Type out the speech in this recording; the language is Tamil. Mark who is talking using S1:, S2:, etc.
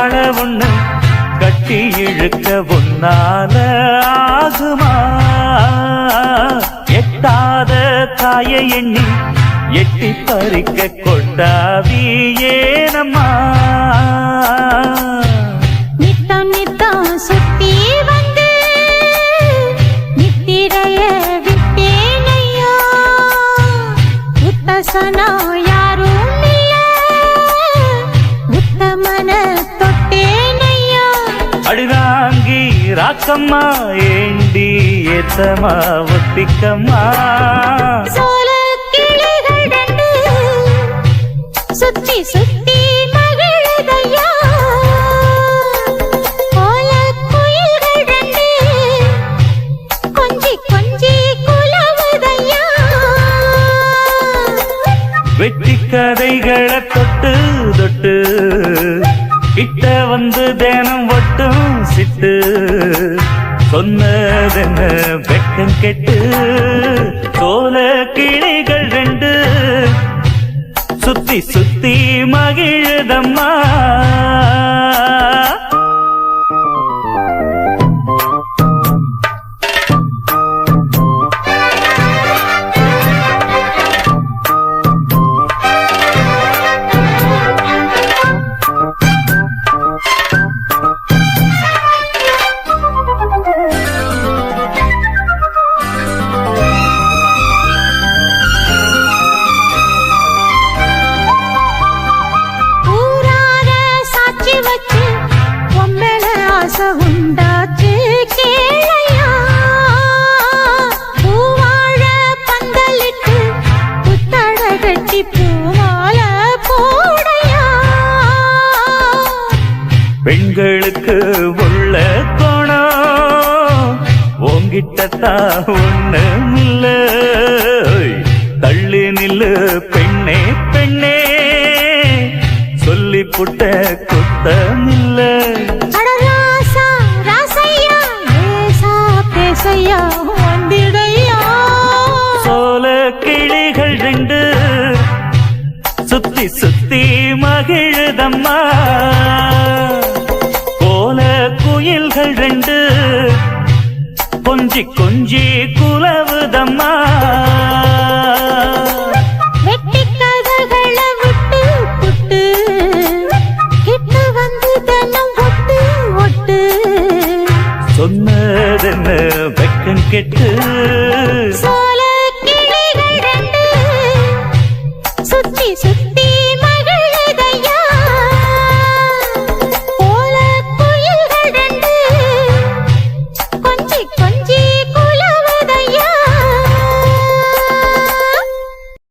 S1: வாழ ஒண்ணு கட்டி இழுக்க ஒன்னால ஆகுமா? எட்டாத காய எண்ணி எட்டி பறிக்க கொண்டாவி ஏனம்மா
S2: நித்தம்
S1: அடிதாங்கி ராக்கம்மா ஏண்டி ஏத்தமா ஒத்திக்கம்மா
S2: சுத்தி சுத்தி
S1: வெட்டி கதைகளை தொட்டு தொட்டு கிட்ட வந்து தினம் ஒட்டும் சிட்டு. சொன்னதென்ன வெட்டம் கெட்டு. சோல கிளிகள் ரெண்டு. சுத்தி சுத்தி மகிழதம்மா. பெண்களுக்கு உள்ள கோணம் உங்கிட்டத்தான் ஒண்ணுமில்ல. தள்ளி நில்லு பெண்ணே பெண்ணே. சொல்லி புட்ட
S2: பேசையா வந்திடையா
S1: சோல கிளிகள் ரெண்டு சுத்தி சுத்தி மகிழுதம்மா. ரெண்டு. கொஞ்சி கொஞ்சி குலவுதம்மா. சொன்னதென்ன வெக்கம் கெட்டு